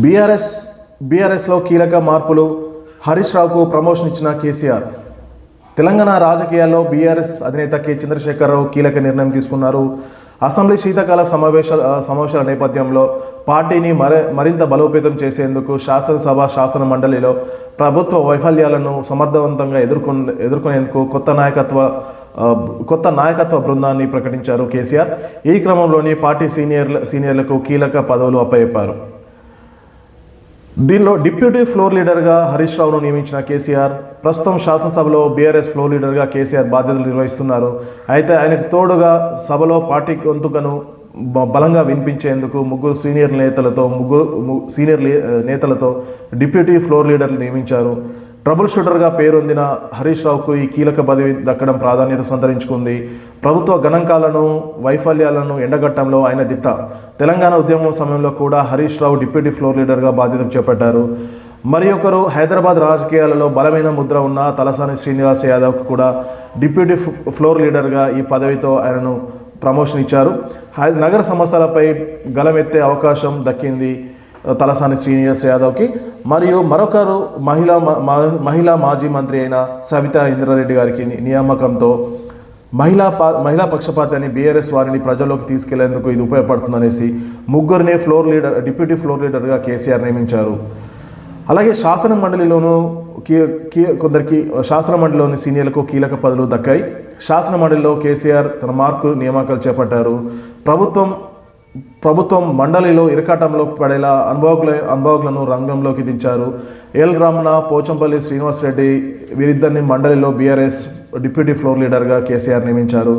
BRS బీఆర్ఎస్లో కీలక మార్పులు. హరీష్ రావుకు ప్రమోషన్ ఇచ్చిన కేసీఆర్. తెలంగాణ రాజకీయాల్లో బీఆర్ఎస్ అధినేత కె. చంద్రశేఖరరావు కీలక నిర్ణయం తీసుకున్నారు. అసెంబ్లీ శీతాకాల సమావేశ సమావేశాల నేపథ్యంలో పార్టీని మర మరింత బలోపేతం చేసేందుకు శాసనసభ శాసన మండలిలో ప్రభుత్వ వైఫల్యాలను సమర్థవంతంగా ఎదుర్కొన్ ఎదుర్కొనేందుకు కొత్త నాయకత్వ కొత్త నాయకత్వ బృందాన్ని ప్రకటించారు కేసీఆర్. ఈ క్రమంలోని పార్టీ సీనియర్ల సీనియర్లకు కీలక పదవులు అప్పచెప్పారు. దీనిలో డిప్యూటీ ఫ్లోర్ లీడర్గా హరీష్ రావును నియమించిన కేసీఆర్ ప్రస్తుతం శాసనసభలో బీఆర్ఎస్ ఫ్లోర్ లీడర్గా కేసీఆర్ బాధ్యతలు నిర్వహిస్తున్నారు. అయితే ఆయనకు తోడుగా సభలో పార్టీ గొంతుకను బ- బలంగా వినిపించేందుకు ముగ్గురు సీనియర్ నేతలతో ముగ్గురు సీనియర్ నేతలతో డిప్యూటీ ఫ్లోర్ లీడర్లు నియమించారు. ట్రబుల్ షూటర్గా పేరొందిన హరీష్ రావుకు ఈ కీలక పదవి దక్కడం ప్రాధాన్యత సంతరించుకుంది. ప్రభుత్వ గణాంకాలను వైఫల్యాలను ఎండగట్టడంలో ఆయన దిట్ట. తెలంగాణ ఉద్యమం సమయంలో కూడా హరీష్ రావు డిప్యూటీ ఫ్లోర్ లీడర్గా బాధ్యతలు చేపట్టారు. మరి ఒకరు హైదరాబాద్ రాజకీయాలలో బలమైన ముద్ర ఉన్న తలసాని శ్రీనివాస్ యాదవ్ కూడా డిప్యూటీ ఫ్లోర్ లీడర్గా ఈ పదవితో ఆయనను ప్రమోషన్ ఇచ్చారు. నగర సమస్యలపై గలమెత్తే అవకాశం దక్కింది తలసాని శ్రీనివాస్ యాదవ్కి మరియు మరొకరు మహిళా మ- మహిళా మాజీ మంత్రి అయిన సవితా ఇంద్రారెడ్డి గారికి నియామకంతో మహిళా పా మహిళా పక్షపాతి అని బీఆర్ఎస్ వారిని ప్రజల్లోకి తీసుకెళ్ళేందుకు ఇది ఉపయోగపడుతుందనేసి ముగ్గురిని ఫ్లోర్ లీడర్ డిప్యూటీ ఫ్లోర్ లీడర్గా కేసీఆర్ నియమించారు. అలాగే శాసన మండలిలోనూ కీ కీ కొందరికి శాసన మండలిలోని సీనియర్లకు కీలక పదవులు దక్కాయి. శాసన మండలిలో కేసీఆర్ తన మార్కు నియామకాలు చేపట్టారు. ప్రభుత్వం ప్రభుత్వం మండలిలో ఇరకాటంలో పడేలా అనుభవకుల అనుభవకులను రంగంలోకి దించారు. ఎల్. రమణ పోచంపల్లి శ్రీనివాసరెడ్డి వీరిద్దరిని మండలిలో బీఆర్ఎస్ డిప్యూటీ ఫ్లోర్ లీడర్గా కేసీఆర్ నియమించారు.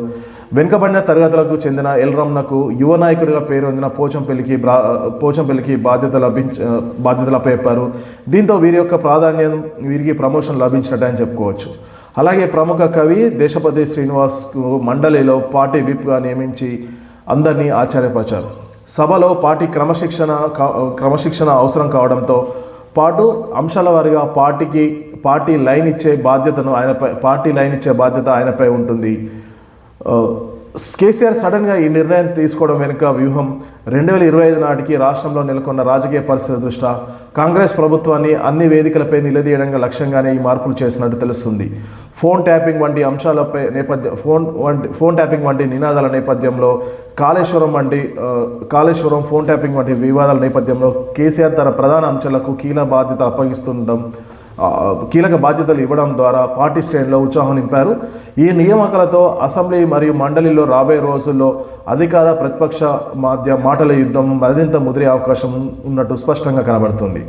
వెనుకబడిన తరగతులకు చెందిన ఎల్. రమణకు యువ నాయకుడిగా పేరొందిన పోచంపల్లికి బ్రా పోచంపల్లికి బాధ్యత లభించ బాధ్యతలు అప్పచెప్పారు దీంతో వీరి యొక్క ప్రాధాన్యం వీరికి ప్రమోషన్ లభించినట్టు అని చెప్పుకోవచ్చు. అలాగే ప్రముఖ కవి దేశపతి శ్రీనివాస్కు మండలిలో పార్టీ విప్గా నియమించి అందరినీ ఆశ్చర్యపరిచారు. సభలో పార్టీ క్రమశిక్షణ క్రమశిక్షణ అవసరం కావడంతో పాటు అంశాల వారిగా పార్టీకి పార్టీ లైన్ ఇచ్చే బాధ్యతను ఆయనపై పార్టీ లైన్ ఇచ్చే బాధ్యత ఆయనపై ఉంటుంది. కేసీఆర్ సడన్గా ఈ నిర్ణయం తీసుకోవడం వెనుక వ్యూహం రెండు వేల ఇరవై ఐదు నాటికి రాష్ట్రంలో నెలకొన్న రాజకీయ పరిస్థితి దృష్ట్యా కాంగ్రెస్ ప్రభుత్వాన్ని అన్ని వేదికలపై నిలదీయడంగా లక్ష్యంగానే ఈ మార్పులు చేసినట్టు తెలుస్తుంది. ఫోన్ ట్యాపింగ్ వంటి అంశాలపై నేపథ్యం ఫోన్ వంటి ఫోన్ ట్యాపింగ్ వంటి నినాదాల నేపథ్యంలో కాళేశ్వరం వంటి కాళేశ్వరం ఫోన్ ట్యాపింగ్ వంటి వివాదాల నేపథ్యంలో కేసీఆర్ తన ప్రధాన అంశాలకు కీలక బాధ్యత అప్పగిస్తుండడం కీలక బాధ్యతలు ఇవ్వడం ద్వారా పార్టీ శ్రేణిలో ఉత్సాహం నింపారు. ఈ నియామకాలతో అసెంబ్లీ మరియు మండలిలో రాబోయే రోజుల్లో అధికార ప్రతిపక్ష మధ్య మాటల యుద్ధం మరింత ముదిరే అవకాశం ఉన్నట్టు స్పష్టంగా కనబడుతుంది.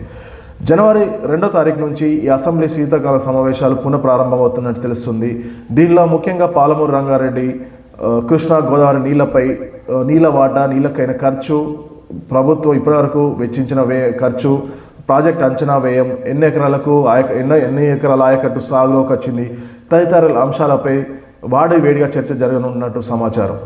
జనవరి రెండో తారీఖు నుంచి ఈ అసెంబ్లీ శీతాకాల సమావేశాలు పునః ప్రారంభమవుతున్నట్టు తెలుస్తుంది. దీనిలో ముఖ్యంగా పాలమూరు రంగారెడ్డి కృష్ణా గోదావరి నీళ్ళపై నీళ్ళ వాటా నీళ్ళకైన ఖర్చు ప్రభుత్వం ఇప్పటివరకు వెచ్చించిన వే ఖర్చు ప్రాజెక్ట్ అంచనా వ్యయం ఎన్ని ఎకరాలకు ఆయక ఎన్ని ఎన్ని ఎకరాల ఆయకట్టు సాగులోకి వచ్చింది తదితర అంశాలపై వాడి వేడిగా చర్చ జరగనున్నట్టు సమాచారం.